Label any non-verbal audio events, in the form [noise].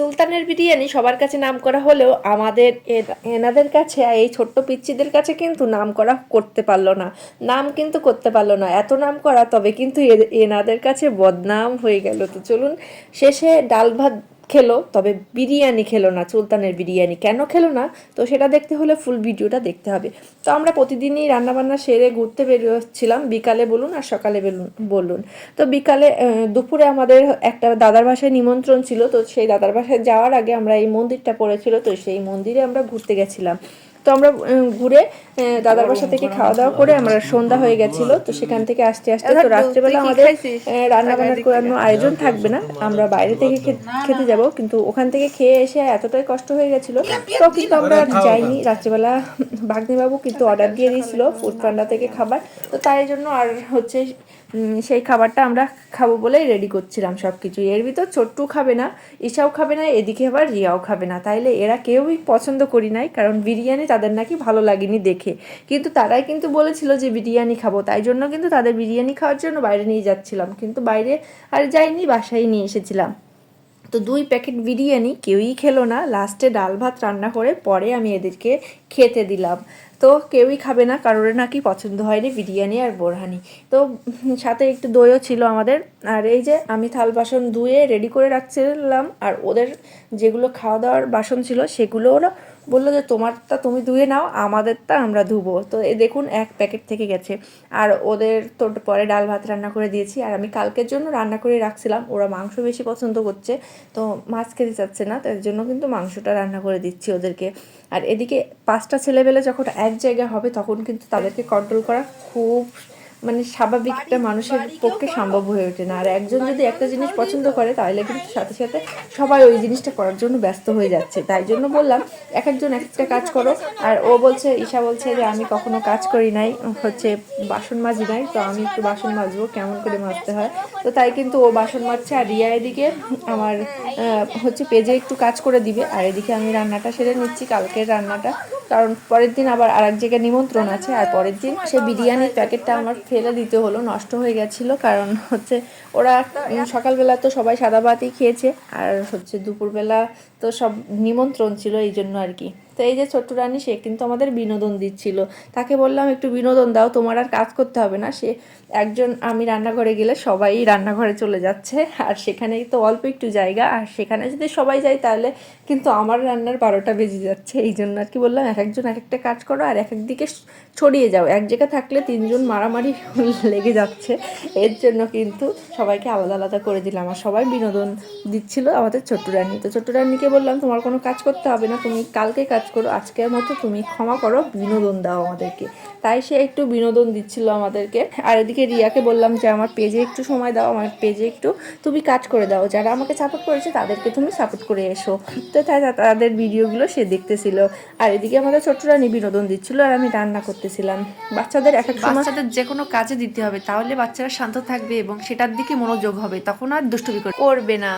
সুলতানের বিরিয়ানি সবার কাছে নাম করা হলেও আমাদের এনাদের কাছে এই ছোট্ট পিচ্চিদের কাছে কিন্তু নাম করা করতে পারল না। নাম কিন্তু করতে পারল না। এত নাম করা তবে কিন্তু এনাদের কাছে বদনাম হয়ে গেল। তো চলুন, শেষে ডাল ভাত খেলো, তবে বিরিয়ানি খেলো না, সুলতানের বিরিয়ানি কেন খেলো না? তো সেটা দেখতে হলে ফুল ভিডিওটা দেখতে হবে। তো আমরা প্রতিদিনই রান্নাবান্না সেরে ঘুরতে বেরোচ্ছিলাম, বিকালে বলুন আর সকালে বেলুন তো বিকালে দুপুরে আমাদের একটা দাদার বাসায় নিমন্ত্রণ ছিল, তো সেই দাদার বাসায় যাওয়ার আগে আমরা এই মন্দিরটা পড়েছিল, তো সেই মন্দিরে আমরা ঘুরতে গেছিলাম। তো আমরা ঘুরে দাদার বাসা থেকে খাওয়া দাওয়া করে আমরা সন্ধ্যা হয়ে গেছিল তো সেখান থেকে আসতে আসতে তো রাত্রেবেলা আমাদের রান্না বান্নার কোনো আয়োজন থাকবে না। আমরা বাইরে থেকে খেতে যাব কিন্তু ওখান থেকে খেয়ে এসে এতটাই কষ্ট হয়ে গেছিল তো কিন্তু আমরা যাইনি। রাত্রেবেলা বাগনিবাবু কিন্তু অর্ডার দিয়ে দিয়েছিল ফুড পান্ডা থেকে খাবার। তো তাই জন্য আর হচ্ছে সেই খাবারটা আমরা খাব বলেই রেডি করছিলাম সব কিছু এর ভিতর ছোট্টু খাবে না ঈশাও খাবে না এদিকে আবার রিয়াও খাবে না। তাইলে এরা কেউই পছন্দ করি নাই কারণ বিরিয়ানি তাদের নাকি ভালো লাগেনি দেখে। কিন্তু তারাই কিন্তু বলেছিল যে বিরিয়ানি খাব, তাই জন্য কিন্তু তাদের বিরিয়ানি খাওয়ার জন্য বাইরে নিয়ে যাচ্ছিলাম। কিন্তু বাইরে আর যাইনি, বাসায় নিয়ে এসেছিলাম। তো দুই প্যাকেট বিরিয়ানি কেউই খেলো না, লাস্টে ডাল ভাত রান্না করে পরে আমি এদেরকে খেতে দিলাম। তো কেউই খাবে না, কারোর নাকি পছন্দ হয়নি বিরিয়ানি আর বোরহানি। তো সাথে একটু দইও ছিল আমাদের। আর এই যে আমি থাল বাসন ধুয়ে রেডি করে রাখছিলাম, আর ওদের যেগুলো খাওয়া দাওয়ার বাসন ছিল সেগুলো ওরা বলল যে, তোমারটা তুমি ধুয়ে নাও, আমাদেরটা আমরা ধুবো। তো এ দেখুন, এক প্যাকেট থেকে গেছে। আর ওদের তো পরে ডাল ভাত রান্না করে দিয়েছি। আর আমি কালকের জন্য রান্না করে রাখছিলাম। ওরা মাংস বেশি পছন্দ করছে, তো মাছ খেতে চাচ্ছে না, তার জন্য কিন্তু মাংসটা রান্না করে দিচ্ছি ওদেরকে। আর এদিকে পাঁচটা ছেলেবেলে যখন এক জায়গায় হবে, তখন কিন্তু তাদেরকে কন্ট্রোল করা খুব মানে স্বাভাবিক একটা মানুষের পক্ষে সম্ভব হয়ে ওঠে না। আর একজন যদি একটা জিনিস পছন্দ করে তাহলে কিন্তু সাথে সাথে সবাই ওই জিনিসটা করার জন্য ব্যস্ত হয়ে যাচ্ছে। তাই জন্য বললাম এক একজন এক একটা কাজ করো। আর ও বলছে ঈশা বলছে যে আমি কখনো কাজ করি নাই হচ্ছে বাসন মাজি নাই তো আমি একটু বাসন মাজবো কেমন করে মাজতে হয়? তো তাই কিন্তু ও বাসন মাজছে আর রিয়া এদিকে আমার হচ্ছে পেজে একটু কাজ করে দিবে। আর এদিকে আমি রান্নাটা সেরে নিচ্ছি কালকের রান্নাটা। কারণ পরের দিন আবার আরেক জায়গায় নিমন্ত্রণ আছে আর পরের দিন সে বিরিয়ানির প্যাকেটটা আমার ফেলে দিতে হলো নষ্ট হয়ে গেছিল। কারণ হচ্ছে ওরা সকালবেলা তো সবাই সাদা ভাতই খেয়েছে। আর হচ্ছে দুপুরবেলা তো সব নিমন্ত্রণ ছিল এই জন্য আর কি। তো এই যে ছোট্ট রানী, সে কিন্তু আমাদের বিনোদন দিচ্ছিল। তাকে বললাম, একটু বিনোদন দাও, তোমার আর কাজ করতে হবে না। সে একজন, আমি রান্নাঘরে গেলে সবাই রান্নাঘরে চলে যাচ্ছে, আর সেখানেই তো অল্প একটু জায়গা, আর সেখানে যদি সবাই যায়, তাহলে কিন্তু আমার রান্নার বারোটা বেজে যাচ্ছে। এই জন্য আর কি বললাম, এক একজন এক একটা কাজ করো, আর এক একদিকে ছড়িয়ে যাও। এক জায়গায় থাকলে তিনজন মারামারি [laughs] লেগে যাচ্ছে। এর জন্য কিন্তু সবাইকে আলাদা আলাদা করে দিলাম, আর সবাই বিনোদন দিচ্ছিল আমাদের ছোট্ট রানী। তো ছোট্ট রানীকে বললাম, তোমার কোনো কাজ করতে হবে না, তুমি কালকে কাজ করো আজকের মতো তুমি ক্ষমা করো বিনোদন দাও আমাদেরকে। তাই সে একটু বিনোদন দিচ্ছিল আমাদেরকে। আর এদিকে রিয়াকে বললাম যে আমার পেজে একটু সময় দাও আমার পেজে একটু তুমি কাজ করে দাও। যারা আমাকে সাপোর্ট করেছে তাদেরকে তুমি সাপোর্ট করে এসো। তো তাই তাদের ভিডিওগুলো সে দেখতেছিল। আর এদিকে আমাদের ছোট্ট রানী বিনোদন দিচ্ছিল আর আমি রান্না করতেছিলাম। বাচ্চাদের এক বাচ্চাদের যে কোনো কাজে দিতে হবে তাহলে বাচ্চারা শান্ত থাকবে এবং সেটার দিকে মনোযোগ হবে তখন আর দুষ্টুমি করবে না।